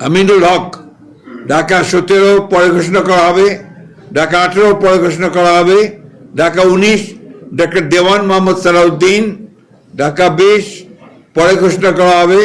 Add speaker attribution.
Speaker 1: আমিনুল হক, ঢাকা সতেরো পরে ঘোষণা করা হবে, ঢাকা আঠেরো পরে ঘোষণা করা হবে, ঢাকা উনিশ ডক্টর দেওয়ান মোহাম্মদ সালাউদ্দিন, ঢাকা বিশ পরে ঘোষণা করা হবে